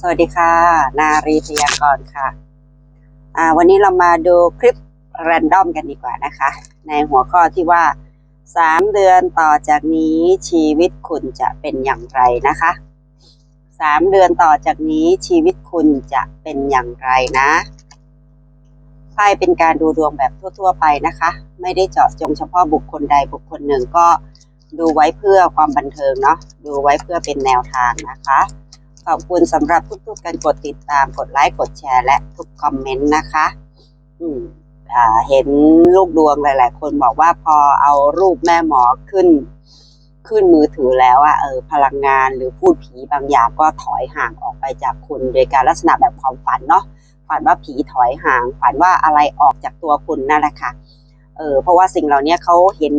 สวัสดีค่ะ นารีพยากรณ์ค่ะอ่าวันนี้เรามาดูคลิปแรนดอมกันดีกว่านะคะ ในหัวข้อที่ว่า 3 เดือนต่อจากนี้ชีวิตคุณจะเป็นอย่างไรนะคะ 3 เดือนต่อจากนี้ชีวิตคุณจะเป็นอย่างไรนะไพ่เป็นการดูดวงแบบทั่ว ๆ ไปนะคะ ไม่ได้เจาะจงเฉพาะบุคคลใดบุคคลหนึ่งก็ดูไว้เพื่อความบันเทิงเนาะดูไว้เพื่อเป็นแนวทางนะคะ ขอบคุณสำหรับทุกๆการกดติดตามกดไลค์กดแชร์และทุกคอมเมนต์นะคะ อืมอ่าเห็นลูกดวงหลาย ๆ คนบอกว่าพอเอารูปแม่หมอขึ้น ขึ้นมือถือแล้วอะเออพลังงานหรือพูดผีบางอย่างก็ถอยห่างออกไปจากคุณโดยการลักษณะแบบความฝันเนาะฝันว่าผีถอยห่าง ฝันว่าอะไรออกจากตัวคุณนั่นแหละค่ะเออเพราะว่าสิ่งเหล่านี้เขาเห็น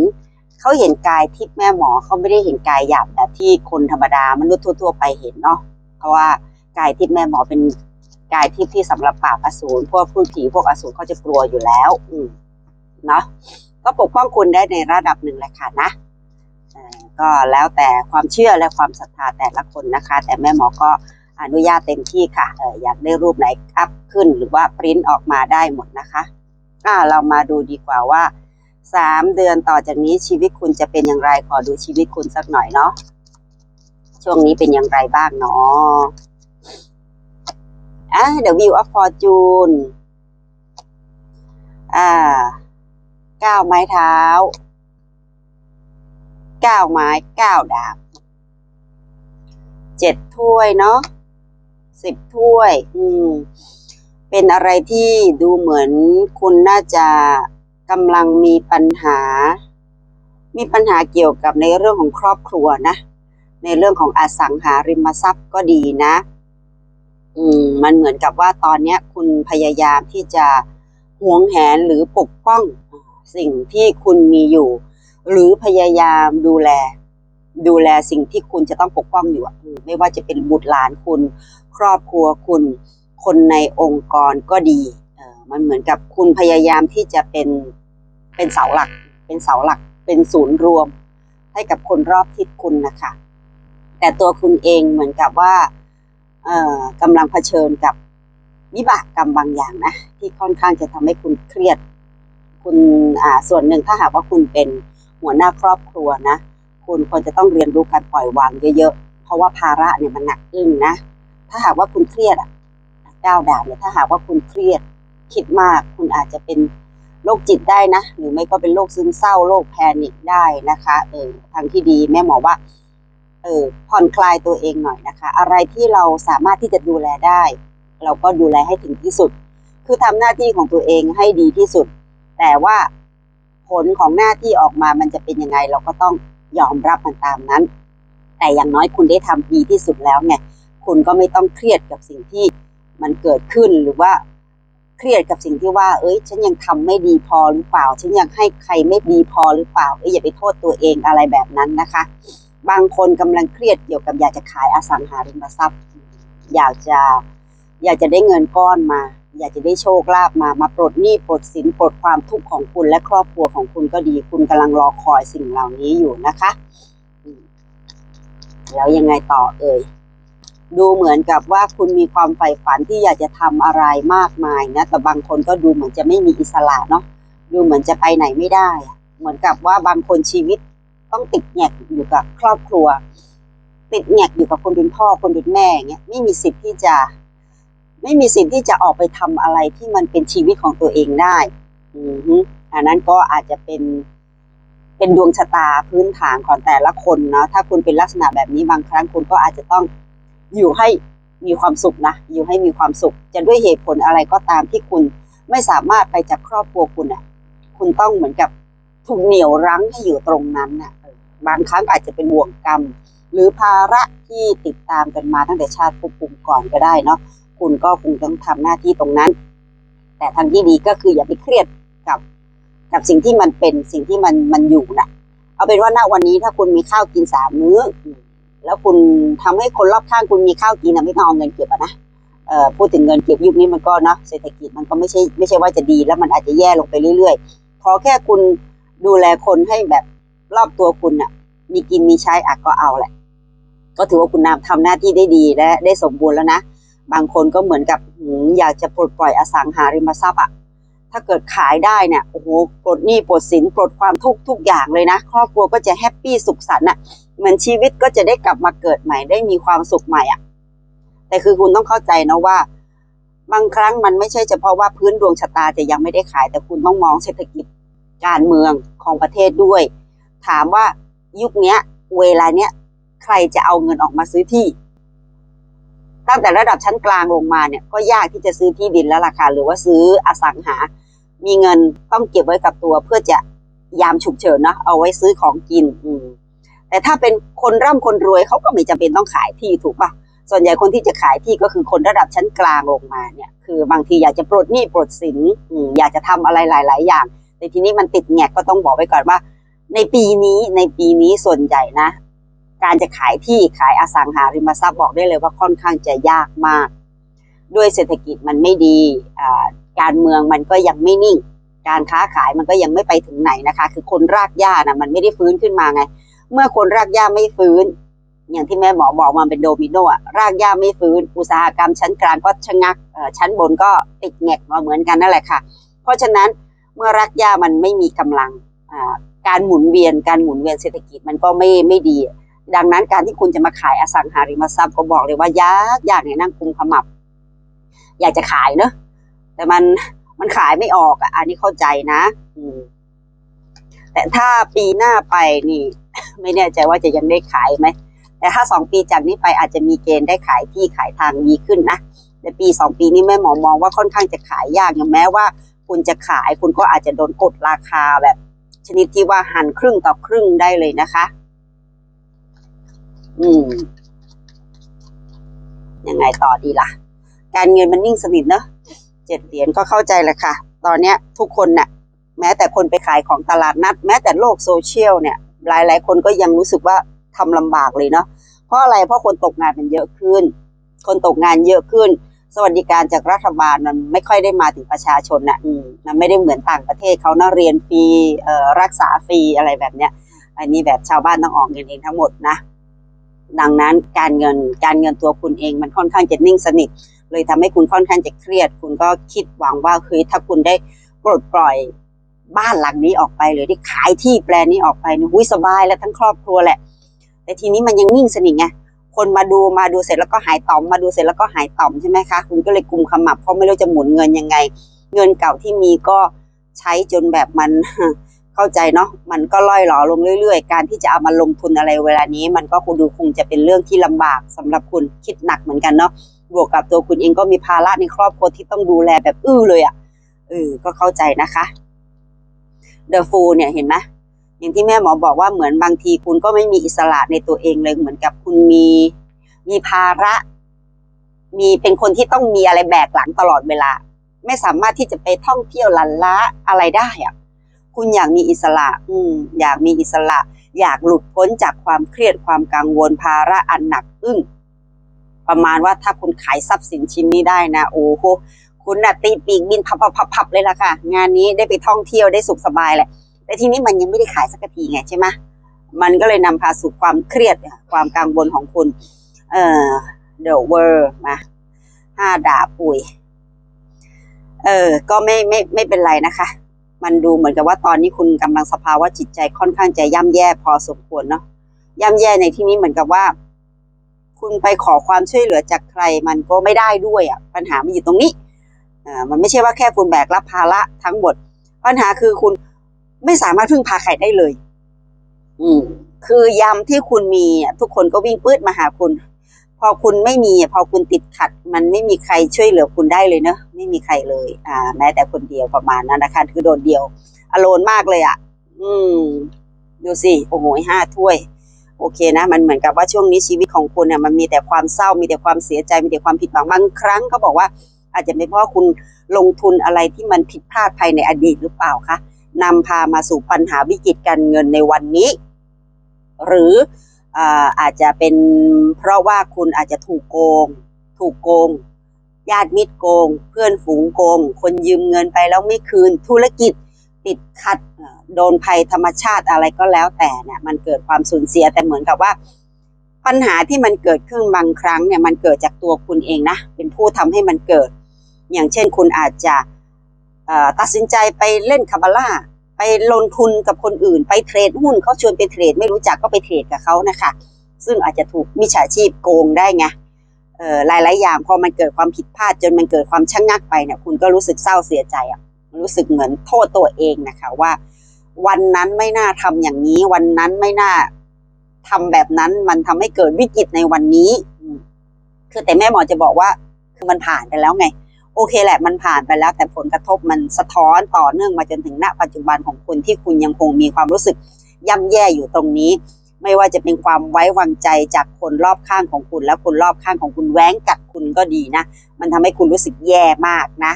เขาเห็นกายทิพย์แม่หมอเขาไม่ได้เห็นกายหยาบแบบที่คนธรรมดามนุษย์ทั่ว ๆ ไปเห็นเนาะ เพราะว่ากายทิพย์แม่หมอเป็นกายทิพย์ที่สำหรับปราบอสูรพวกพูดผีพวกอสูรเขาจะกลัวอยู่แล้ว อืมเนาะก็ปกป้องคุณได้ในระดับหนึ่งแหละค่ะนะก็แล้วแต่ความเชื่อและความศรัทธาแต่ละคนนะคะ แต่แม่หมอก็อนุญาตเต็มที่ค่ะเอออยากได้รูปไหนอัพขึ้นหรือว่าปริ้นออกมาได้หมดนะคะอ่าเรามาดูดีกว่าว่าสามเดือนต่อจากนี้ชีวิตคุณจะเป็นอย่างไรขอดูชีวิตคุณสักหน่อยเนาะ ช่วงนี้เป็นอย่างไรบ้างเนาะอะ The View of Fortune อ่าก้าวไม้เท้าก้าวไม้ก้าวดาบเจ็ดถ้วยเนาะสิบถ้วย อืม เป็นอะไรที่ดูเหมือนคุณน่าจะกำลังมีปัญหา มีปัญหาเกี่ยวกับในเรื่องของครอบครัวนะ ในเรื่องของอสังหาริมทรัพย์ก็ดีนะ อืม มันเหมือนกับว่าตอนนี้คุณพยายามที่จะหวงแหนหรือปกป้องสิ่งที่คุณมีอยู่ หรือพยายามดูแล ดูแลสิ่งที่คุณจะต้องปกป้องอยู่อะไม่ว่าจะเป็นบุตรหลานคุณ ครอบครัวคุณ คนในองค์กรก็ดีเออมันเหมือนกับคุณพยายามที่จะเป็นเป็นเสาหลัก เป็นเสาหลัก เป็นศูนย์รวม ให้กับคนรอบทิศคุณนะคะ แต่ตัวคุณเองเหมือนกับว่าเอ่อกำลังเผชิญกับวิบากกรรมบางอย่างนะที่ค่อนข้างจะทำให้คุณเครียด คุณอ่าส่วนหนึ่งถ้าหากว่าคุณเป็นหัวหน้าครอบครัวนะ คุณควรจะต้องเรียนรู้การปล่อยวางเยอะๆ เพราะว่าภาระเนี่ยมันหนักอึ้งนะ ถ้าหากว่าคุณเครียดอะก้าวดาบเนี่ยถ้าหากว่าคุณเครียดคิดมาก คุณอาจจะเป็นโรคจิตได้นะ หรือไม่ก็เป็นโรคซึมเศร้าโรคแพนิคได้นะคะเออทางที่ดีแม่หมอว่า เออผ่อนคลายตัวเองหน่อยนะคะ อะไรที่เราสามารถที่จะดูแลได้ เราก็ดูแลให้ถึงที่สุด คือทำหน้าที่ของตัวเองให้ดีที่สุด แต่ว่าผลของหน้าที่ออกมามันจะเป็นยังไง เราก็ต้องยอมรับมันตามนั้น แต่อย่างน้อยคุณได้ทำดีที่สุดแล้วไงคุณก็ไม่ต้องเครียดกับสิ่งที่มันเกิดขึ้นหรือว่าเครียดกับสิ่งที่ว่า เอ้ย ฉันยังทำไม่ดีพอหรือเปล่า ฉันยังให้ใครไม่ดีพอหรือเปล่า เอ้ยอย่าไปโทษตัวเองอะไรแบบนั้นนะคะ บางคนกำลังเครียดเกี่ยวกับอยากจะขายอสังหาริมทรัพย์ อยากจะอยากจะได้เงินก้อนมา อยากจะได้โชคลาภมามาปลดหนี้ปลดสินปลดความทุกข์ของคุณและครอบครัวของคุณก็ดี คุณกำลังรอคอยสิ่งเหล่านี้อยู่นะคะแล้วยังไงต่อเอ่ยดูเหมือนกับว่าคุณมีความใฝ่ฝันที่อยากจะทำอะไรมากมายนะแต่บางคนก็ดูเหมือนจะไม่มีอิสระเนาะดูเหมือนจะไปไหนไม่ได้ เหมือนกับว่าบางคนชีวิต ต้องติดแงกอยู่กับครอบครัว ติดแงกอยู่กับคนเป็นพ่อคนเป็นแม่อย่างเงี้ยไม่มีสิทธิ์ที่จะ ไม่มีสิทธิ์ที่จะออกไปทำอะไรที่มันเป็นชีวิตของตัวเองได้อืออันนั้นก็อาจจะเป็นเป็นดวงชะตาพื้นฐานของแต่ละคนเนาะถ้าคุณเป็นลักษณะแบบนี้บางครั้งคุณก็อาจจะต้องอยู่ให้มีความสุขนะ อยู่ให้มีความสุข จะด้วยเหตุผลอะไรก็ตามที่คุณไม่สามารถไปจากครอบครัวคุณอะ คุณต้องเหมือนกับถูกเหนี่ยวรั้งให้อยู่ตรงนั้นน่ะ บางครั้งอาจจะเป็นบ่วงกรรม หรือภาระที่ติดตามกันมาตั้งแต่ชาติภพภูมิก่อนก็ได้เนาะคุณก็คงต้องทำหน้าที่ตรงนั้น แต่ทางที่ดีก็คืออย่าไปเครียดกับกับสิ่งที่มันเป็นสิ่งที่มันมันอยู่น่ะ เอาเป็นว่าณวันนี้ถ้าคุณมีข้าวกินสามมื้อ แล้วคุณทำให้คนรอบข้างคุณมีข้าวกินนะไม่ต้องเอาเงินเก็บนะเอ่อพูดถึงเงินเก็บยุคนี้มันก็เนาะเศรษฐกิจมันก็ไม่ใช่ไม่ใช่ว่าจะดีแล้วมันอาจจะแย่ลงไปเรื่อยๆขอแค่คุณดูแลคนให้แบบ รอบตัวคุณน่ะ มีกินมีใช้อะก็เอาแหละ ก็ถือว่าคุณนำทำหน้าที่ได้ดีและได้สมบูรณ์แล้วนะบางคนก็เหมือนกับหืมอยากจะปลดปล่อยอสังหาริมทรัพย์อะถ้าเกิดขายได้เนี่ยโอ้โหปลดหนี้ปลดสินปลดความทุกข์ทุกอย่างเลยนะ ครอบครัวก็จะแฮปปี้สุขสันต์อะเหมือนชีวิตก็จะได้กลับมาเกิดใหม่ได้มีความสุขใหม่อะแต่คือคุณต้องเข้าใจนะว่า บางครั้งมันไม่ใช่เฉพาะว่าพื้นดวงชะตาจะยังไม่ได้ขาย แต่คุณต้องมองเศรษฐกิจการเมืองของประเทศด้วย ถามว่ายุคนี้เวลาเนี้ยใครจะเอาเงินออกมาซื้อที่ ตั้งแต่ระดับชั้นกลางลงมาเนี่ยก็ยากที่จะซื้อที่ดินแล้วราคาหรือว่าซื้ออสังหา มีเงินต้องเก็บไว้กับตัวเพื่อจะยามฉุกเฉินเนาะเอาไว้ซื้อของกิน อืมแต่ถ้าเป็นคนร่ำคนรวยเขาก็ไม่จำเป็นต้องขายที่ถูกปะส่วนใหญ่คนที่จะขายที่ก็คือคนระดับชั้นกลางลงมาเนี่ย คือบางทีอยากจะปลดหนี้ปลดสินอยากจะทำอะไรหลาย ๆ อย่างแต่ทีนี้มันติดแงกก็ต้องบอกไว้ก่อนว่า ในปีนี้ในปีนี้ส่วนใหญ่นะ การจะขายที่ขายอสังหาริมทรัพย์บอกได้เลยว่าค่อนข้างจะยากมาก ด้วยเศรษฐกิจมันไม่ดีการเมืองมันก็ยังไม่นิ่ง การค้าขายมันก็ยังไม่ไปถึงไหนนะคะ คือคนรากหญ้านะมันไม่ได้ฟื้นขึ้นมาไง เมื่อคนรากหญ้าไม่ฟื้น อย่างที่แม่หมอบอกมันเป็นโดมิโนอะรากหญ้าไม่ฟื้น อุตสาหกรรมชั้นกลางก็ชะงักชั้นบนก็ติดแงกมาเหมือนกันนั่นแหละค่ะ เพราะฉะนั้นเมื่อรากหญ้ามันไม่มีกำลังอ่า การหมุนเวียนการหมุนเวียนเศรษฐกิจมันก็ไม่ไม่ดี ดังนั้นการที่คุณจะมาขายอสังหาริมทรัพย์ก็บอกเลยว่ายากยากเนี่ยนั่งกุมขมับ อยากจะขายเนอะแต่มันมันขายไม่ออกอะ อันนี้เข้าใจนะอืมแต่ถ้าปีหน้าไปนี่ ไม่แน่ใจว่าจะยังได้ขายไหมแต่ถ้าสองปีจากนี้ไปอาจจะมีเกณฑ์ได้ขายที่ขายทางดีขึ้นนะแต่ปีสองปีนี้แม่หมอมองว่าค่อนข้างจะขายยากอย่างแม้ว่า คุณจะขายคุณก็อาจจะโดนกดราคาแบบ ชนิดที่ว่าหั่นครึ่งต่อครึ่งได้เลยนะคะ อืม ยังไงต่อดีล่ะ การเงินมันนิ่งสนิทเนอะเจ็ดเหรียญก็เข้าใจแหละค่ะ ตอนเนี้ย ทุกคนน่ะ แม้แต่คนไปขายของตลาดนัด แม้แต่โลกโซเชียลเนี่ย หลายๆคนก็ยังรู้สึกว่าทำลำบากเลยเนาะเพราะอะไรเพราะคนตกงานมันเยอะขึ้น คนตกงานเยอะขึ้น สวัสดิการจากรัฐบาลมันไม่ค่อยได้มาถึงประชาชนนะอืมมันไม่ได้เหมือนต่างประเทศเขานะเรียนฟรีเอ่อรักษาฟรีอะไรแบบเนี้ย อันนี้แบบชาวบ้านต้องออกเงินเองทั้งหมดนะ ดังนั้นการเงินการเงินตัวคุณเองมันค่อนข้างจะนิ่งสนิท เลยทำให้คุณค่อนข้างจะเครียด คุณก็คิดหวังว่าเฮ้ยถ้าคุณได้ปลดปล่อยบ้านหลังนี้ออกไปหรือได้ขายที่แปลนนี้ออกไปนี่ยหุ้ยสบายแล้วทั้งครอบครัวแหละ แต่ทีนี้มันยังนิ่งสนิทไง คนมาดูมาดูเสร็จแล้วก็หายต่อม มาดูเสร็จแล้วก็หายต่อมใช่ไหมคะคุณก็เลยกุมขมับเพราะไม่รู้จะหมุนเงินยังไง เงินเก่าที่มีก็ใช้จนแบบมันเข้าใจเนาะมันก็ล่อยหลอลงเรื่อย ๆ การที่จะเอามาลงทุนอะไรเวลานี้ มันก็คงดูคงจะเป็นเรื่องที่ลำบากสำหรับคุณคิดหนักเหมือนกันเนาะบวกกับตัวคุณเองก็มีภาระในครอบครัวที่ต้องดูแลแบบอื้อเลยอะ่ะเออก็เข้าใจนะคะเดอะฟูเนี่ยเห็นไหม อย่างที่แม่หมอบอกว่าเหมือนบางทีคุณก็ไม่มีอิสระในตัวเองเลยเหมือนกับคุณมีมีภาระ มีเป็นคนที่ต้องมีอะไรแบกหลังตลอดเวลา ไม่สามารถที่จะไปท่องเที่ยวลันล้าอะไรได้อะคุณอยากมีอิสระ อืม อยากมีอิสระ อยากหลุดพ้นจากความเครียดความกังวลภาระอันหนักอึ้งประมาณว่าถ้าคุณขายทรัพย์สินชิ้นนี้ได้นะ โอ้โหคุณน่ะตีปีกบินพับพับพับพับเลยล่ะค่ะ งานนี้ได้ไปท่องเที่ยวได้สุขสบายแหละ แต่ทีนี้มันยังไม่ได้ขายสักทีไงใช่ไหมมันก็เลยนำพาสู่ความเครียดความกังวลของคุณ เอ่อ The World มาห้าดาบปุ๋ย เออ ก็ไม่ไม่ไม่เป็นไรนะคะ มันดูเหมือนกับว่าตอนนี้คุณกำลังสภาวะจิตใจค่อนข้างจะย่ำแย่พอสมควรเนาะย่ำแย่ในที่นี้เหมือนกับว่า คุณไปขอความช่วยเหลือจากใคร มันก็ไม่ได้ด้วยอะ ปัญหามันอยู่ตรงนี้อ่ามันไม่ใช่ว่าแค่คุณแบกรับภาระทั้งหมด ปัญหาคือคุณ ไม่สามารถพึ่งพาใครได้เลย อืม คือยามที่คุณมีอะทุกคนก็วิ่งปื้ดมาหาคุณ พอคุณไม่มีอะพอคุณติดขัด มันไม่มีใครช่วยเหลือคุณได้เลยเนอะไม่มีใครเลย อ่า แม้แต่คนเดียวประมาณนั้นนะคะ คือโดดเดียวอโลนมากเลยอะ อืม ดูสิโอ้โหห้าถ้วย โอเคนะ มันเหมือนกับว่าช่วงนี้ชีวิตของคุณเนี่ยมันมีแต่ความเศร้ามีแต่ความเสียใจมีแต่ความผิดหวังบางครั้งเขาบอกว่า อาจจะเป็นเพราะว่าคุณลงทุนอะไรที่มันผิดพลาดภายในอดีตหรือเปล่าคะ นำพามาสู่ปัญหาวิกฤตการเงินในวันนี้ หรืออาจจะเป็นเพราะว่าคุณอาจจะถูกโกง ถูกโกง ญาติมิตรโกง เพื่อนฝูงโกง คนยืมเงินไปแล้วไม่คืน ธุรกิจติดขัดโดนภัยธรรมชาติอะไรก็แล้วแต่เนี่ยมันเกิดความสูญเสียแต่เหมือนกับว่า ปัญหาที่มันเกิดขึ้นบางครั้งเนี่ยมันเกิดจากตัวคุณเองนะ เป็นผู้ทำให้มันเกิด อย่างเช่นคุณอาจจะ ตัดสินใจไปเล่นคาบาร่าไปลงทุนกับคนอื่น ไปเทรดหุ้นเขาชวนไปเทรดไม่รู้จักก็ไปเทรดกับเขานะคะซึ่งอาจจะถูกมิจฉาชีพโกงได้ไงเอ่อหลายอย่างพอมันเกิดความผิดพลาดจนมันเกิดความชะงงักไปเนี่ยคุณก็รู้สึกเศร้าเสียใจอะรู้สึกเหมือนโทษตัวเองนะคะว่า วันนั้นไม่น่าทำอย่างนี้ วันนั้นไม่น่าทำแบบนั้นมันทำให้เกิดวิกฤตในวันนี้คือแต่แม่หมอจะบอกว่าคือมันผ่านไปแล้วไง โอเคแหละมันผ่านไปแล้ว แต่ผลกระทบมันสะท้อนต่อเนื่องมาจนถึงณ ปัจจุบันของคุณที่คุณยังคงมีความรู้สึกย่ำแย่อยู่ตรงนี้ ไม่ว่าจะเป็นความไว้วางใจจากคนรอบข้างของคุณ และคนรอบข้างของคุณแว้งกัดคุณก็ดีนะ มันทำให้คุณรู้สึกแย่มากนะ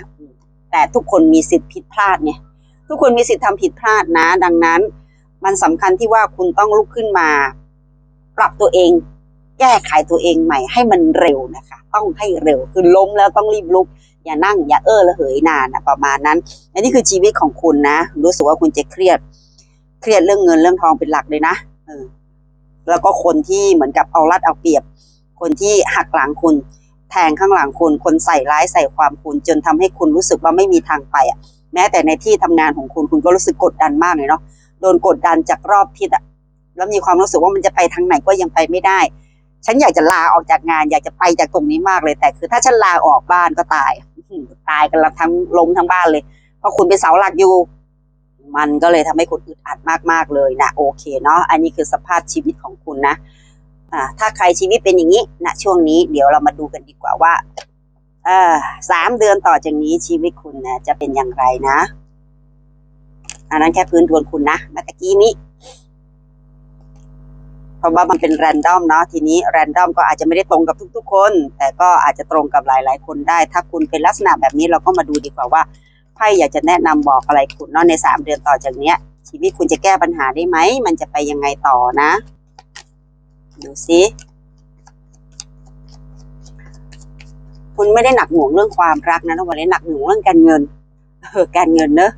แต่ทุกคนมีสิทธิ์ผิดพลาดเนี่ยทุกคนมีสิทธิ์ทำผิดพลาดนะ ดังนั้น มันสำคัญที่ว่าคุณต้องลุกขึ้นมา ปรับตัวเอง แก้ไขตัวเองใหม่ให้มันเร็วนะคะ ต้องให้เร็วคือล้มแล้วต้องรีบลุก อย่านั่งอย่าเออระเหยนานนะประมาณนั้นอันนี้คือชีวิตของคุณนะ รู้สึกว่าคุณจะเครียด เครียดเรื่องเงินเรื่องทองเป็นหลักเลยนะเออแล้วก็คนที่เหมือนกับเอารัดเอาเปรียบ คนที่หักหลังคุณแทงข้างหลังคุณ คนใส่ร้ายใส่ความคุณ จนทำให้คุณรู้สึกว่าไม่มีทางไปอะ แม้แต่ในที่ทำงานของคุณคุณก็รู้สึกกดดันมากเลยเนาะ โดนกดดันจากรอบทิศอะ แล้วมีความรู้สึกว่ามันจะไปทางไหนก็ยังไปไม่ได้ ฉันอยากจะลาออกจากงานอยากจะไปจากตรงนี้มากเลย แต่คือถ้าฉันลาออกบ้านก็ตายตายกันละทั้งล้มทั้งบ้านเลย เพราะคุณเป็นเสาหลักอยู่ มันก็เลยทำให้คุณอึดอัดมากๆเลยนะโอเคเนาะอันนี้คือสภาพชีวิตของคุณนะอ่าถ้าใครชีวิตเป็นอย่างนี้นะช่วงนี้เดี๋ยวเรามาดูกันดีกว่าว่าสามเดือนต่อจากนี้ชีวิตคุณนะจะเป็นอย่างไรนะ อันนั้นแค่พื้นดวงคุณนะเมื่อตะกี้นี้ เพราะว่ามันเป็นแรนดอมเนาะทีนี้แรนดอมก็อาจจะไม่ได้ตรงกับทุกๆคน แต่ก็อาจจะตรงกับหลายๆ คนได้ ถ้าคุณเป็นลักษณะแบบนี้เราก็มาดูดีกว่าว่าไพ่อยากจะแนะนำบอกอะไรคุณเนาะในสามเดือนต่อจากเนี้ย ชีวิตคุณจะแก้ปัญหาได้ไหมมันจะไปยังไงต่อนะ ดูสิคุณไม่ได้หนักหน่วงเรื่องความรักนะวันนี้หนักหน่วงเรื่องการเงินเออการเงินเนอะ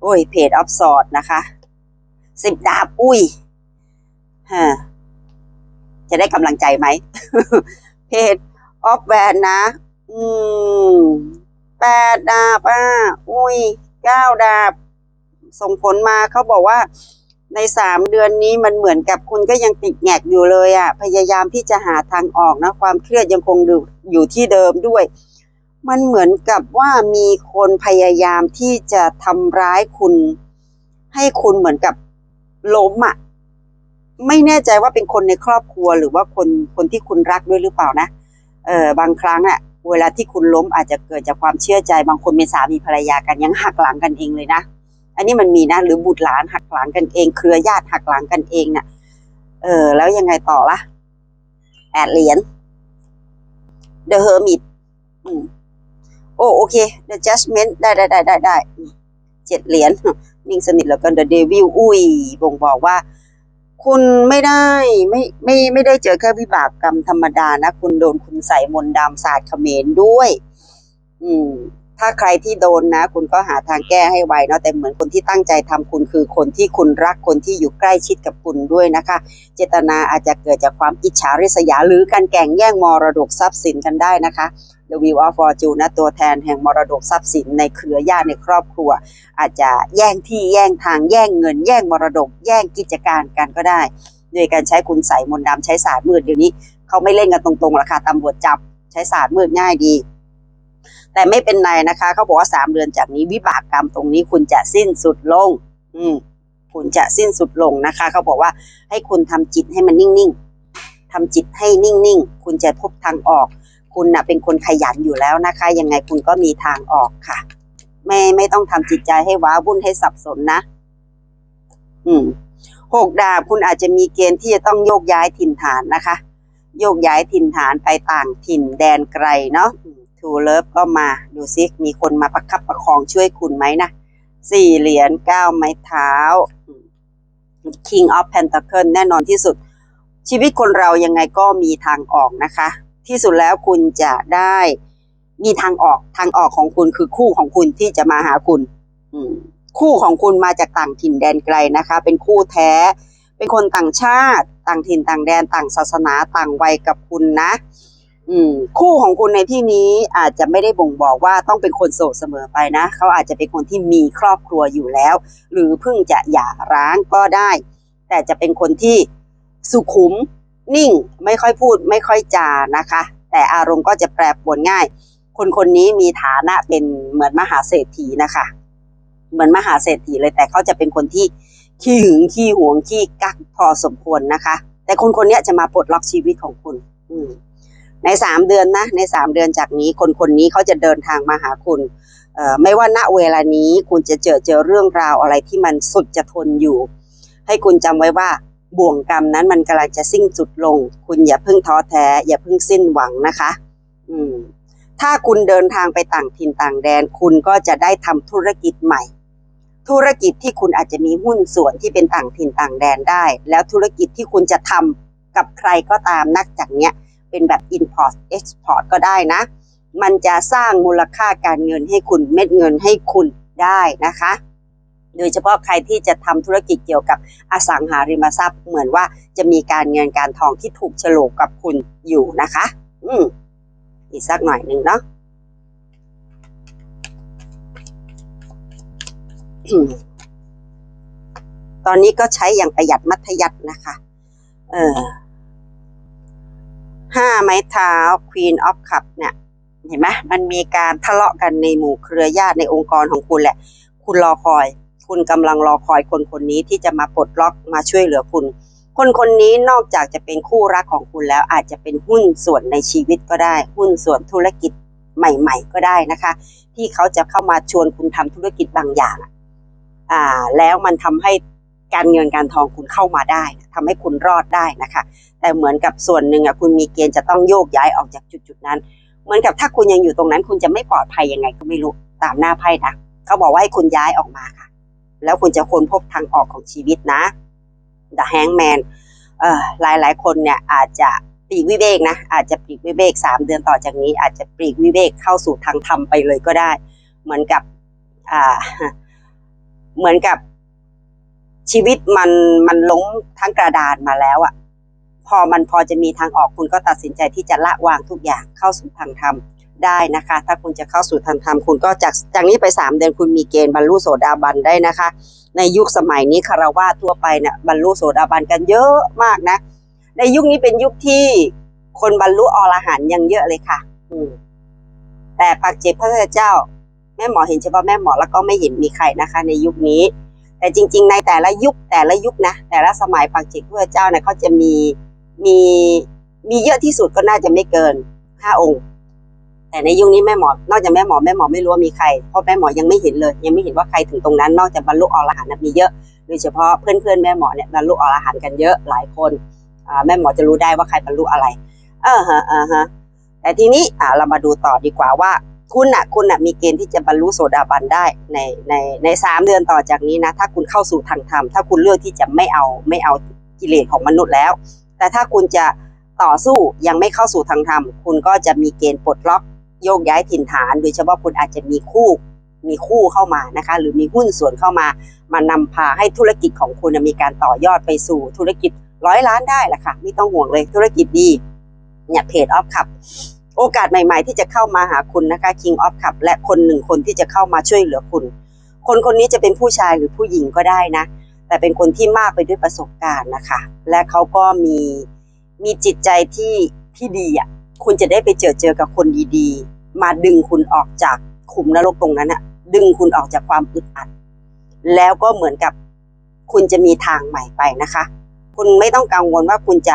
โอ้ยเพจออฟสอดนะคะสิบดาบอุ้ย จะได้กำลังใจไหม เพจออฟแวนนะ อืมแปดดาบอะอุ้ยเก้าดาบ ส่งผลมาเขาบอกว่า ในสามเดือนนี้มันเหมือนกับคุณก็ยังติดแงกอยู่เลยอะ่ะ พยายามที่จะหาทางออกนะ ความเครียดยังคงอยู่ที่เดิมด้วย มันเหมือนกับว่ามีคนพยายามที่จะทำร้ายคุณ ให้คุณเหมือนกับล้มอะ่ะ ไม่แน่ใจว่าเป็นคนในครอบครัวหรือว่าคนคนที่คุณรักด้วยหรือเปล่านะเออบางครั้งอะ่ะเวลาที่คุณล้มอาจจะเกิดจากความเชื่อใจ บางคนเป็นสามีภรรยากันยังหักหลังกันเองเลยนะ อันนี้มันมีนะ หรือบุตรหลานหักหลังกันเอง เครือญาติหักหลังกันเองน่ะ เออ แล้วยังไงต่อละแปดเหรียญ The Hermit อืมโอ้โอเค The Judgment ได้ได้ได้ได้ได้เจ็ดเหรียญนิ่งสนิทแล้วก็ The Devil อุ้ยบ่งบอกว่า คุณไม่ได้ไม่ไม่ไม่ได้เจอแค่วิบากกรรมธรรมดานะ คุณโดนคุณใส่มนต์ดำศาสตร์เขมรด้วย อืม ถ้าใครที่โดนนะ คุณก็หาทางแก้ให้ไวเนาะแต่เหมือนคนที่ตั้งใจทำคุณคือคนที่คุณรักคนที่อยู่ใกล้ชิดกับคุณด้วยนะคะ เจตนาอาจจะเกิดจากความอิจฉาริษยา หรือการแก่งแย่งมรดกทรัพย์สินกันได้นะคะ The Wheel of Fortune นะตัวแทนแห่งมรดกทรัพย์สินในเครือญาติในครอบครัว อาจจะแย่งที่แย่งทางแย่งเงิน แย่งมรดก แย่งกิจการกันก็ได้โดยการใช้คุณใส่มนต์ดำใช้ศาสตร์มืดเดี๋ยวนี้เขาไม่เล่นกันตรงๆหรอกค่ะตำรวจจับใช้ศาสตร์มืดง่ายดี แต่ไม่เป็นไรนะคะ เขาบอกว่าสามเดือนจากนี้วิบากกรรมตรงนี้คุณจะสิ้นสุดลง อืมคุณจะสิ้นสุดลงนะคะ เขาบอกว่าให้คุณทำจิตให้มันนิ่งๆทำจิตให้นิ่งๆ คุณจะพบทางออก คุณน่ะเป็นคนขยันอยู่แล้วนะคะ ยังไงคุณก็มีทางออกค่ะ ไม่ไม่ต้องทำจิตใจให้ว้าวุ่นให้สับสนนะ อืมหกดาบคุณอาจจะมีเกณฑ์ที่จะต้องโยกย้ายถิ่นฐานนะคะ โยกย้ายถิ่นฐานไปต่างถิ่นแดนไกลเนาะ ทูเลิฟก็มาดูซิมีคนมาประคับประคองช่วยคุณไหมนะสี่เหรียญเก้าไม้เท้า King of Pentacle แน่นอนที่สุด ชีวิตคนเรายังไงก็มีทางออกนะคะ ที่สุดแล้วคุณจะได้มีทางออกทางออกของคุณคือคู่ของคุณที่จะมาหาคุณคู่ของคุณมาจากต่างถิ่นแดนไกลนะคะ เป็นคู่แท้ เป็นคนต่างชาติ ต่างถิ่นต่างแดนต่างศาสนาต่างวัยกับคุณนะ อืมคู่ของคุณในที่นี้อาจจะไม่ได้บ่งบอกว่าต้องเป็นคนโสดเสมอไปนะ เขาอาจจะเป็นคนที่มีครอบครัวอยู่แล้ว หรือเพิ่งจะหย่าร้างก็ได้ แต่จะเป็นคนที่สุขุมนิ่งไม่ค่อยพูดไม่ค่อยจานะคะ แต่อารมณ์ก็จะแปรปรวนง่าย คนคนนี้มีฐานะเป็นเหมือนมหาเศรษฐีนะคะ เหมือนมหาเศรษฐีเลยแต่เขาจะเป็นคนที่ขี้หึงขี้หวงขี้กักพอสมควรนะคะ แต่คนคนนี้จะมาปลดล็อกชีวิตของคุณ อืม ในสามเดือนนะในสามเดือนจากนี้คนคนนี้เขาจะเดินทางมาหาคุณไม่ว่าณเวลานี้คุณจะเจอเจอเรื่องราวอะไรที่มันสุดจะทนอยู่ ให้คุณจำไว้ว่าบ่วงกรรมนั้นมันกำลังจะสิ้นสุดลง คุณอย่าเพิ่งท้อแท้ อย่าเพิ่งสิ้นหวังนะคะ อืม ถ้าคุณเดินทางไปต่างถิ่นต่างแดน คุณก็จะได้ทำธุรกิจใหม่ ธุรกิจที่คุณอาจจะมีหุ้นส่วนที่เป็นต่างถิ่นต่างแดนได้ แล้วธุรกิจที่คุณจะทำกับใครก็ตามนักจากเนี้ย เป็นแบบ import export ก็ได้นะ มันจะสร้างมูลค่าการเงินให้คุณเม็ดเงินให้คุณได้นะคะ โดยเฉพาะใครที่จะทำธุรกิจเกี่ยวกับอสังหาริมทรัพย์ เหมือนว่าจะมีการเงินการทองที่ถูกโฉลกกับคุณอยู่นะคะ อืมอีกสักหน่อยหนึ่งเนาะตอนนี้ก็ใช้อย่างประหยัดมัธยัตินะคะ เออ ห้าไม้เท้า Queen of Cup เนี่ยเห็นไหมมันมีการทะเลาะกันในหมู่เครือญาติในองค์กรของคุณแหละ คุณรอคอย คุณกำลังรอคอยคนคนนี้ที่จะมาปลดล็อกมาช่วยเหลือคุณ คนคนนี้นอกจากจะเป็นคู่รักของคุณแล้วอาจจะเป็นหุ้นส่วนในชีวิตก็ได้ หุ้นส่วนธุรกิจใหม่ ๆ ก็ได้นะคะ ที่เขาจะเข้ามาชวนคุณทำธุรกิจบางอย่างอ่าแล้วมันทำให้ การเงินการทองคุณเข้ามาได้ทำให้คุณรอดได้นะคะ แต่เหมือนกับส่วนหนึ่งอะคุณมีเกณฑ์จะต้องโยกย้ายออกจากจุดๆนั้น เหมือนกับถ้าคุณยังอยู่ตรงนั้น คุณจะไม่ปลอดภัยยังไงก็ไม่รู้ตามหน้าไพ่นะเขาบอกว่าให้คุณย้ายออกมาค่ะ แล้วคุณจะค้นพบทางออกของชีวิตนะ The Hangman เอ่อหลายหลายคนเนี่ยอาจจะปลีกวิเวกนะอาจจะปลีกวิเวกสามเดือนต่อจากนี้ อาจจะปลีกวิเวกเข้าสู่ทางธรรมไปเลยก็ได้ เหมือนกับอ่าเหมือนกับ ชีวิตมันมันล้มทั้งกระดานมาแล้วอะพอมันพอจะมีทางออกคุณก็ตัดสินใจที่จะละวางทุกอย่างเข้าสู่ทางธรรมได้นะคะ ถ้าคุณจะเข้าสู่ทางธรรมคุณก็จากจากนี้ไปสามเดือนคุณมีเกณฑ์บรรลุโสดาบันได้นะคะ ในยุคสมัยนี้คารวะทั่วไปเนี่ยบรรลุโสดาบันกันเยอะมากนะ ในยุคนี้เป็นยุคที่คนบรรลุอรหันยังเยอะเลยค่ะ อืมแต่ปักเจกพระเจ้า แม่หมอเห็นเฉพาะแม่หมอแล้วก็ไม่เห็นมีใครนะคะ ในยุคนี้ แต่จริง ๆ ในแต่ละยุคแต่ละยุคนะ แต่ละสมัยปักจกพระพุทธเจ้าเนี่ยเขาจะมีมีมีเยอะที่สุดก็น่าจะไม่เกินห้าองค์ แต่ในยุคนี้แม่หมอนอกจากแม่หมอแม่หมอไม่รู้ว่ามีใครเพราะแม่หมอยังไม่เห็นเลย ยังไม่เห็นว่าใครถึงตรงนั้น นอกจากบรรลุอรหันต์มีเยอะโดยเฉพาะเพื่อนๆแม่หมอเนี่ยบรรลุอรหันต์กันเยอะหลายคนแม่หมอจะรู้ได้ว่าใครบรรลุอะไร เออฮะเออฮะแต่ทีนี้เรามาดูต่อดีกว่าว่า คุณน่ะคุณน่ะมีเกณฑ์ที่จะบรรลุโสดาบันได้ในในในสามเดือนต่อจากนี้นะ ถ้าคุณเข้าสู่ทางธรรม ถ้าคุณเลือกที่จะไม่เอาไม่เอากิเลสของมนุษย์แล้ว แต่ถ้าคุณจะต่อสู้ยังไม่เข้าสู่ทางธรรม คุณก็จะมีเกณฑ์ปลดล็อกโยกย้ายถิ่นฐาน โดยเฉพาะคุณอาจจะมีคู่มีคู่เข้ามานะคะ หรือมีหุ้นส่วนเข้ามา มานำพาให้ธุรกิจของคุณมีการต่อยอดไปสู่ธุรกิจร้อยล้านได้แหละค่ะไม่ต้องห่วงเลยธุรกิจดีเนี่ยเพจออฟคับ โอกาสใหม่ๆ ที่จะเข้ามาหาคุณนะคะ King of Cup และคนหนึ่งคนที่จะเข้ามาช่วยเหลือคุณ คนคนนี้จะเป็นผู้ชายหรือผู้หญิงก็ได้นะ แต่เป็นคนที่มากไปด้วยประสบการณ์นะคะ และเขาก็มีมีจิตใจที่ที่ดีอะคุณจะได้ไปเจอเจอกับคนดีๆ มาดึงคุณออกจากขุมนรกตรงนั้นอะดึงคุณออกจากความอึดอัด แล้วก็เหมือนกับคุณจะมีทางใหม่ไปนะคะ คุณไม่ต้องกังวลว่าคุณจะ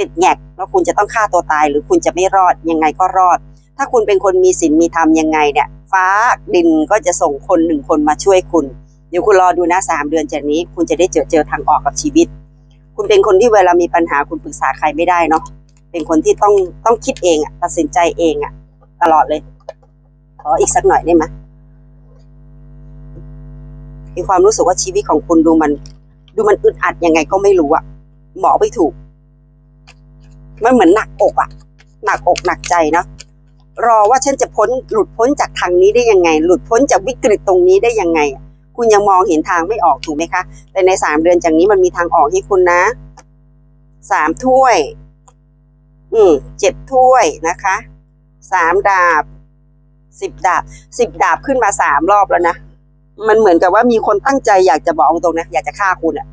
ติดแงกแล้วคุณจะต้องฆ่าตัวตาย หรือคุณจะไม่รอดยังไงก็รอด ถ้าคุณเป็นคนมีศีลมีธรรมยังไงเนี่ยฟ้าดินก็จะส่งคนหนึ่งคนมาช่วยคุณ เดี๋ยวคุณรอดูนะสามเดือนจากนี้ คุณจะได้เจอเจอทางออกกับชีวิต คุณเป็นคนที่เวลามีปัญหาคุณปรึกษาใครไม่ได้เนาะเป็นคนที่ต้องต้องคิดเองอะตัดสินใจเองอะตลอดเลย ขออีกสักหน่อยได้ไหมมีความรู้สึกว่าชีวิตของคุณดูมัน ดูมันอึดอัดยังไงก็ไม่รู้อะบอกไม่ถูก มันเหมือนหนักอกอะหนักอกหนักใจเนาะรอว่าฉันจะพ้นหลุดพ้นจากทางนี้ได้ยังไง หลุดพ้นจากวิกฤตตรงนี้ได้ยังไง คุณยังมองเห็นทางไม่ออกถูกไหมคะ แต่ในสามเดือนจากนี้มันมีทางออกให้คุณนะสามถ้วย อืมเจ็ดถ้วยนะคะสามดาบสิบดาบสิบดาบขึ้นมาสามรอบแล้วนะมันเหมือนกับว่ามีคนตั้งใจอยากจะบอกตรงนะอยากจะฆ่าคุณอะ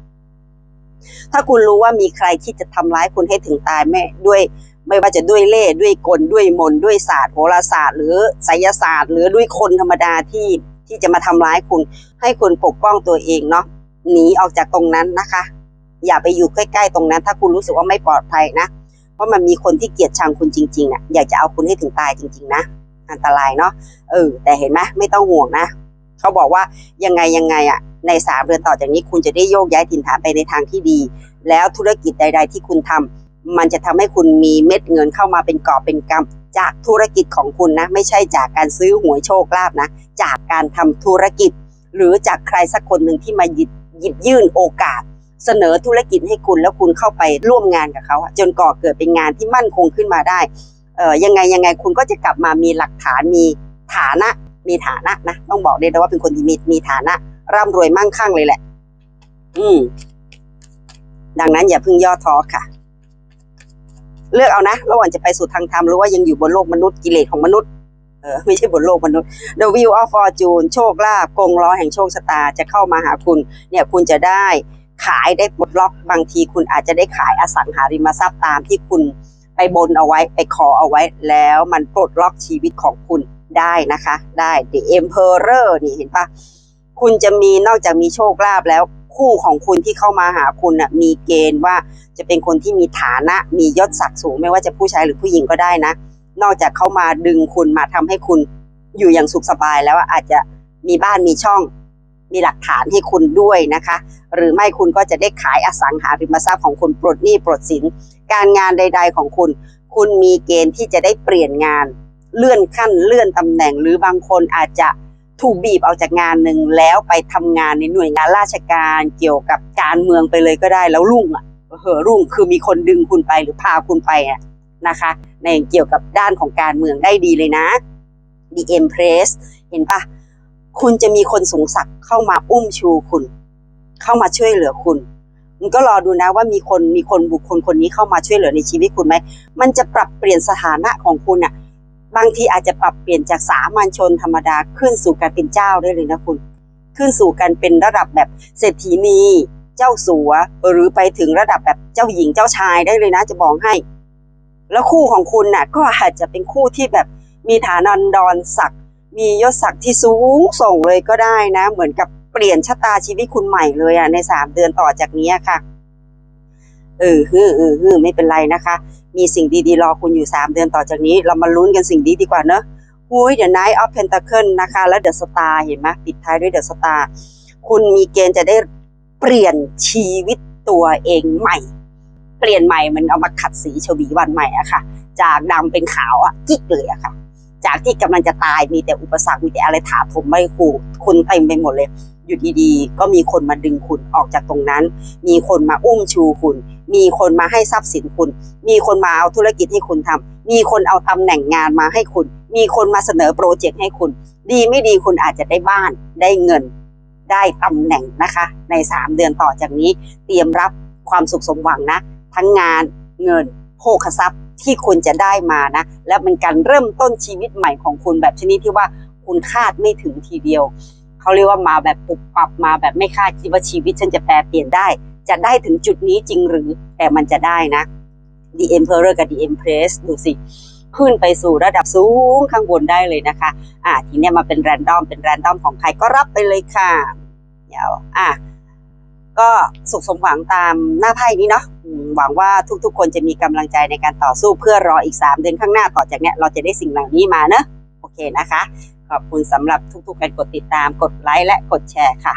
ถ้าคุณรู้ว่ามีใครที่จะทำร้ายคุณให้ถึงตายแม่ด้วย ไม่ว่าจะด้วยเล่ห์ด้วยกลด้วยมนด้วยศาสตร์โหราศาสตร์ หรือไสยศาสตร์ หรือด้วยคนธรรมดาที่ที่จะมาทำร้ายคุณ ให้คุณปกป้องตัวเองเนาะหนีออกจากตรงนั้นนะคะ อย่าไปอยู่ใกล้ๆตรงนั้น ถ้าคุณรู้สึกว่าไม่ปลอดภัยนะเพราะมันมีคนที่เกลียดชังคุณจริงๆอะอยากจะเอาคุณให้ถึงตายจริง ๆ นะอันตรายเนาะเออแต่เห็นไหมไม่ต้องห่วงนะ เขาบอกว่ายังไงยังไงอะ ในสามเดือนต่อจากนี้คุณจะได้โยกย้ายถิ่นฐานไปในทางที่ดี แล้วธุรกิจใด ๆ ที่คุณทำมันจะทำให้คุณมีเม็ดเงินเข้ามาเป็นกอบเป็นกำจากธุรกิจของคุณนะ ไม่ใช่จากการซื้อหวยโชคลาภนะ จากการทำธุรกิจ หรือจากใครสักคนหนึ่งที่มาหยิบหยิบยื่นโอกาส เสนอธุรกิจให้คุณแล้วคุณเข้าไปร่วมงานกับเขาจนก่อเกิดเป็นงานที่มั่นคงขึ้นมาได้เออยังไงยังไงคุณก็จะกลับมามีหลักฐานมีฐานะมีฐานะนะต้องบอกเลยนะว่าเป็นคนที่มีมีฐานะ ร่ำรวยมั่งคั่งเลยแหละ อืม ดังนั้นอย่าเพิ่งย่อท้อค่ะ เลือกเอานะ ระหว่างจะไปสู่ทางธรรมหรือว่ายังอยู่บนโลกมนุษย์กิเลสของมนุษย์ เออไม่ใช่บนโลกมนุษย์ The Wheel of Fortune โชคลาภกงล้อแห่งโชคชะตาจะเข้ามาหาคุณ เนี่ยคุณจะได้ขายได้ปลดล็อกบางทีคุณอาจจะได้ขายอสังหาริมทรัพย์ตามที่คุณไปบนเอาไว้ไปขอเอาไว้แล้วมันปลดล็อกชีวิตของคุณได้นะคะ ได้ The Emperor นี่เห็นปะ คุณจะมีนอกจากมีโชคลาภแล้วคู่ของคุณที่เข้ามาหาคุณน่ะมีเกณฑ์ว่าจะเป็นคนที่มีฐานะมียศศักดิ์สูง ไม่ว่าจะผู้ชายหรือผู้หญิงก็ได้นะ นอกจากเขามาดึงคุณมาทำให้คุณอยู่อย่างสุขสบายแล้วอะอาจจะมีบ้านมีช่องมีหลักฐานให้คุณด้วยนะคะ หรือไม่คุณก็จะได้ขายอสังหาริมทรัพย์ของคุณปลดหนี้ปลดสิน การงานใด ๆของคุณ คุณมีเกณฑ์ที่จะได้เปลี่ยนงาน เลื่อนขั้นเลื่อนตำแหน่งหรือบางคนอาจจะ ถูกบีบออกจากงานหนึ่งแล้วไปทำงานในหน่วยงานราชการเกี่ยวกับการเมืองไปเลยก็ได้แล้วรุ่งอะเหอรุ่งคือมีคนดึงคุณไปหรือพาคุณไปอะนะคะ ในเกี่ยวกับด้านของการเมืองได้ดีเลยนะ The Empress เห็นปะคุณจะมีคนสูงศักเข้ามาอุ้มชูคุณ เข้ามาช่วยเหลือคุณมันก็รอดูนะว่ามีคนมีคนบุคคลคนนี้เข้ามาช่วยเหลือในชีวิตคุณไหมมันจะปรับเปลี่ยนสถานะของคุณอะ บางทีอาจจะปรับเปลี่ยนจากสามัญชนธรรมดาขึ้นสู่การเป็นเจ้าได้เลยนะคุณ ขึ้นสู่การเป็นระดับแบบเศรษฐีนีเจ้าสัวหรือไปถึงระดับแบบเจ้าหญิงเจ้าชายได้เลยนะจะบอกให้ แล้วคู่ของคุณน่ะก็อาจจะเป็นคู่ที่แบบมีฐานันดรศักดิ์มียศศักดิ์ที่สูงส่งเลยก็ได้นะ เหมือนกับเปลี่ยนชะตาชีวิตคุณใหม่เลยอะในสามเดือนต่อจากนี้ค่ะ เออฮือเออฮือไม่เป็นไรนะคะ มีสิ่งดีๆ รอคุณอยู่สามเดือนต่อจากนี้ เรามาลุ้นกันสิ่งดีดีกว่าเนอะหุ้ยเดี๋ยว Knight of Pentacle นะคะ แล้ว The Star เห็นไหมปิดท้ายด้วย The Star คุณมีเกณฑ์จะได้เปลี่ยนชีวิตตัวเองใหม่ เปลี่ยนใหม่มันเอามาขัดสีชวีวันใหม่อะค่ะ จากดำเป็นขาวอะกิ๊กเลยอะค่ะ จากที่กำลังจะตายมีแต่อุปสรรคมีแต่อะไรถาถมไม่คูคุณเต็มไปหมดเลย อยู่ดีๆ ก็มีคนมาดึงคุณออกจากตรงนั้น มีคนมาอุ้มชูคุณ มีคนมาให้ทรัพย์สินคุณ มีคนมาเอาธุรกิจให้คุณทำมีคนเอาตำแหน่งงานมาให้คุณ มีคนมาเสนอโปรเจกต์ให้คุณ ดีไม่ดีคุณอาจจะได้บ้าน ได้เงิน ได้ตำแหน่งนะคะ ใน 3 เดือนต่อจากนี้ เตรียมรับความสุขสมหวังนะ ทั้งงานเงินโภคทรัพย์ที่คุณจะได้มานะ และเป็นการเริ่มต้นชีวิตใหม่ของคุณแบบชนิดที่ว่าคุณคาดไม่ถึงทีเดียว เขาเรียกว่ามาแบบปุบปับมาแบบไม่คาดคิดว่าชีวิตฉันจะแปลเปลี่ยนได้ จะได้ถึงจุดนี้จริงหรือ แต่มันจะได้นะ The Emperor กับ The Empress ดูสิ ขึ้นไปสู่ระดับสูงข้างบนได้เลยนะคะ อ่าทีเนี้ยมาเป็นแรนดอม เป็นแรนดอมของใครก็รับไปเลยค่ะเดี๋ยวอะก็สุขสมหวังตามหน้าไพ่นี้เนาะหวังว่าทุกๆ คนจะมีกำลังใจในการต่อสู้เพื่อรออีก 3 เดือนข้างหน้าต่อจากเนี้ยเราจะได้สิ่งเหล่านี้มาเนอะโอเคนะคะ ขอบคุณสำหรับทุกๆการกดติดตามกดไลค์และกดแชร์ค่ะ